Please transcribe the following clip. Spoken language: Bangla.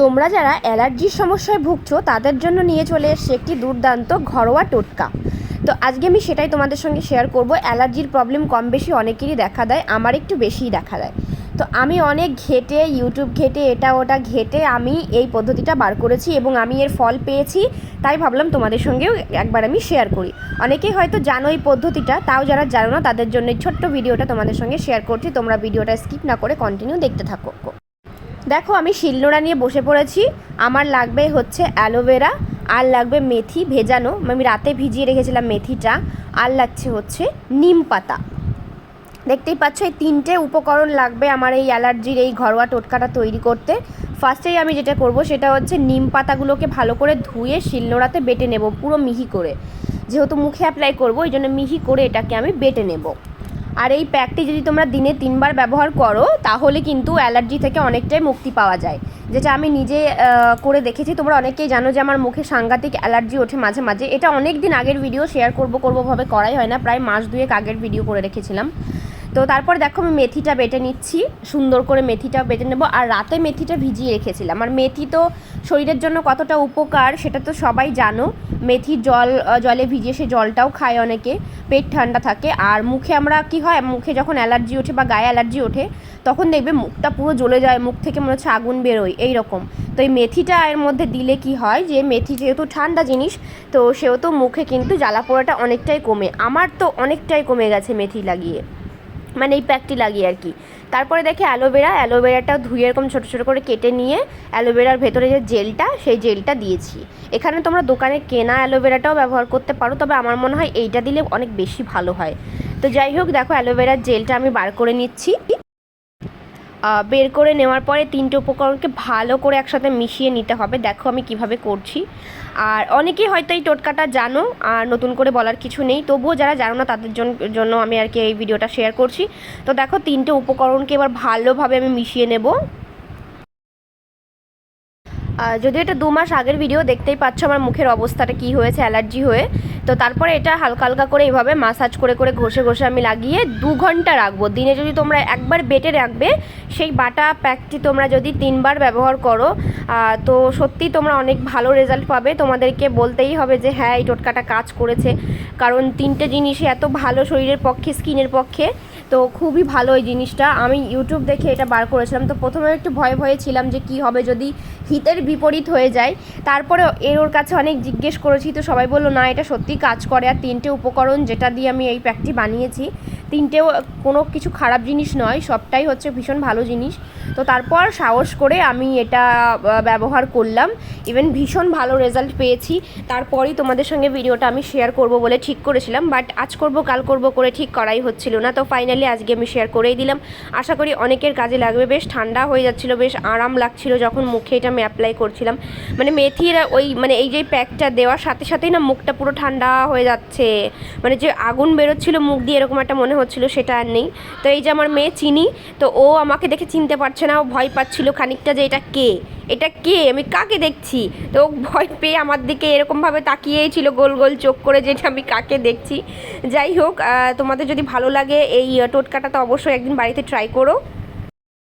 তোমরা যারা অ্যালার্জির সমস্যায় ভুগছো, তাদের জন্য নিয়ে চলে এসছে একটি দুর্দান্ত ঘরোয়া টোটকা। তো আজকে আমি সেটাই তোমাদের সঙ্গে শেয়ার করব। অ্যালার্জির প্রবলেম কম বেশি অনেকেরই দেখা দেয়, আমার একটু বেশিই দেখা দেয়। তো আমি অনেক ঘেটে ইউটিউব ঘেটে, এটা ওটা ঘেটে আমি এই পদ্ধতিটা বার করেছি এবং আমি এর ফল পেয়েছি, তাই ভাবলাম তোমাদের সঙ্গেও একবার আমি শেয়ার করি। অনেকেই হয়তো জানো এই পদ্ধতিটা, তাও যারা জানো না, তাদের জন্য ছোট্ট ভিডিওটা তোমাদের সঙ্গে শেয়ার করছি। তোমরা ভিডিওটা স্কিপ না করে কন্টিনিউ দেখতে থাকো। দেখো, আমি শিলনোড়া নিয়ে বসে পড়েছি। আমার লাগবে হচ্ছে অ্যালোভেরা আর লাগবে মেথি ভেজানো। আমি রাতে ভিজিয়ে রেখেছিলাম মেথিটা, আর লাগছে হচ্ছে নিম পাতা। দেখতেই পাচ্ছ, এই তিনটে উপকরণ লাগবে আমার এই অ্যালার্জির এই ঘরোয়া টোটকাটা তৈরি করতে। ফার্স্টেই আমি যেটা করব, সেটা হচ্ছে নিম পাতাগুলোকে ভালো করে ধুয়ে শিলনোড়াতে বেটে নেব, পুরো মিহি করে। যেহেতু মুখে অ্যাপ্লাই করব, ওই জন্য মিহি করে এটাকে আমি বেটে নেব। আর এই প্যাকটি যদি তোমরা দিনে তিনবার ব্যবহার করো, তাহলে কিন্তু অ্যালার্জি থেকে অনেকটাই মুক্তি পাওয়া যায়। যেটা আমি নিজে করে দেখেছি, তোমরা অনেকেই জানো যে আমার মুখে সাংঘাতিক অ্যালার্জি ওঠে মাঝে মাঝে। এটা অনেক দিন আগের ভিডিও শেয়ার করব করব ভাবে করাই হয় না, প্রায় মাস দুয়েক আগের ভিডিও করে রেখেছিলাম। তো তারপর দেখো আমি মেথিটা বেটে নিচ্ছি, সুন্দর করে মেথিটা বেটে নেব। আর রাতে মেথিটা ভিজিয়ে রেখেছিলাম। আর মেথি তো শরীরের জন্য কতটা উপকার সেটা তো সবাই জানো। মেথি জল জলে ভিজিয়ে সে জলটাও খায় অনেকে, পেট ঠান্ডা থাকে। আর মুখে আমরা কি হয়, মুখে যখন অ্যালার্জি ওঠে বা গায়ে অ্যালার্জি ওঠে, তখন দেখবে মুখটা পুরো জ্বলে যায়, মুখ থেকে মনে হচ্ছে আগুন বেরোয় এই রকম তো এই মেথিটা এর মধ্যে দিলে কি হয় যে, মেথি যেহেতু ঠান্ডা জিনিস, তো সেহেতু মুখে কিন্তু জ্বালা পোড়াটা অনেকটাই কমে। আমার তো অনেকটাই কমে গেছে মেথি লাগিয়ে। মানে এই প্যাকটি লাগিয়ে আর কি। তারপরে দেখে অ্যালোভেরা অ্যালোভেরাটা ধুয়ে এরকম ছোটো ছোটো করে কেটে নিয়ে অ্যালোভেরার ভেতরে যে জেলটা, সেই জেলটা দিয়েছি। এখানে তোমরা দোকানে কেনা অ্যালোভেরাটাও ব্যবহার করতে পারো, তবে আমার মনে হয় এইটা দিলে অনেক বেশি ভালো হয়। তো যাই হোক, দেখো অ্যালোভেরার জেলটা আমি বার করে নিচ্ছি। বের করে নেওয়ার পরে তিনটে উপকরণকে ভালো করে একসাথে মিশিয়ে নিতে হবে। দেখো আমি কীভাবে করছি। আর অনেকেই হয়তো এই টোটকাটা জানো, আর নতুন করে বলার কিছু নেই। তবুও যারা জানো না, তাদের জন্য আমি আর কি এই ভিডিওটা শেয়ার করছি। তো দেখো, তিনটে উপকরণকে এবার ভালোভাবে আমি মিশিয়ে নেব। যদিও এটা দু মাস আগের ভিডিও দেখতেই পাচ্ছ আমার মুখের অবস্থাটা কি হয়েছে, অ্যালার্জি হয়ে। তো তারপরে এটা হালকা হালকা করে এইভাবে মাসাজ করে করে ঘষে ঘষে আমি লাগিয়ে দু ঘণ্টা রাখব। দিনে যদি তোমরা একবার বেটে রাখবে, সেই বাটা প্যাকটি তোমরা যদি তিনবার ব্যবহার করো তো সত্যি তোমরা অনেক ভালো রেজাল্ট পাবে। তোমাদেরকে বলতেই হবে যে হ্যাঁ এই টোটকাটা কাজ করেছে। কারণ তিনটে জিনিসই এত ভালো শরীরের পক্ষে স্কিনের পক্ষে। তো খুবই ভালো এই জিনিসটা। আমি ইউটিউব দেখে এটা বার করেছিলাম। তো প্রথমে একটু ভয়ে ভয়ে ছিলাম যে কি হবে যদি হিতের বিপরীত হয়ে যায়। তারপরে এর ওর কাছে অনেক জিজ্ঞেস করেছি। তো সবাই বলল, না, এটা সত্যি কাজ করে। আর তিনটে উপকরণ যেটা দিয়ে আমি এই প্যাকটি বানিয়েছি, তিনটেও কোনো কিছু খারাপ জিনিস নয়। সবটাই হচ্ছে ভীষণ ভালো জিনিস। তো তারপর সাহস করে আমি এটা ব্যবহার করলাম। ইভেন ভীষণ ভালো রেজাল্ট পেয়েছি। তারপরেই তোমাদের সঙ্গে ভিডিওটা আমি শেয়ার করব বলে ঠিক করেছিলাম। বাট আজ করব, কাল করব করে ঠিক করাই হচ্ছিল না। তো ফাইনালি আজকে আমি শেয়ার করেই দিলাম। আশা করি অনেকের কাজে লাগবে। বেশ ঠান্ডা হয়ে যাচ্ছিল, বেশ আরাম লাগছিল যখন মুখে এটা আমি অ্যাপ্লাই করছিলাম। মানে মেথির ওই মানে এই যে প্যাকটা দেওয়ার সাথে সাথেই না মুখটা পুরো ঠান্ডা হয়ে যাচ্ছে। মানে যে আগুন বেরোচ্ছিল মুখ দিয়ে এরকম একটা মনে হচ্ছিল, সেটা আর নেই। তো এই যে আমার মেয়ে চিনি, তো ও আমাকে দেখে চিনতে পারছে না, ও ভয় পাচ্ছিল খানিকটা যে এটা কে? এটা কে? আমি কাকে দেখছি? তো ভয় পেয়ে আমার দিকে এরকমভাবে তাকিয়েই ছিল, গোল গোল চোখ করে যেটা আমি কাকে দেখছি। যাই হোক তোমাদের যদি ভালো লাগে এই টোটকাটা তো অবশ্যই একদিন বাড়িতে ট্রাই করো।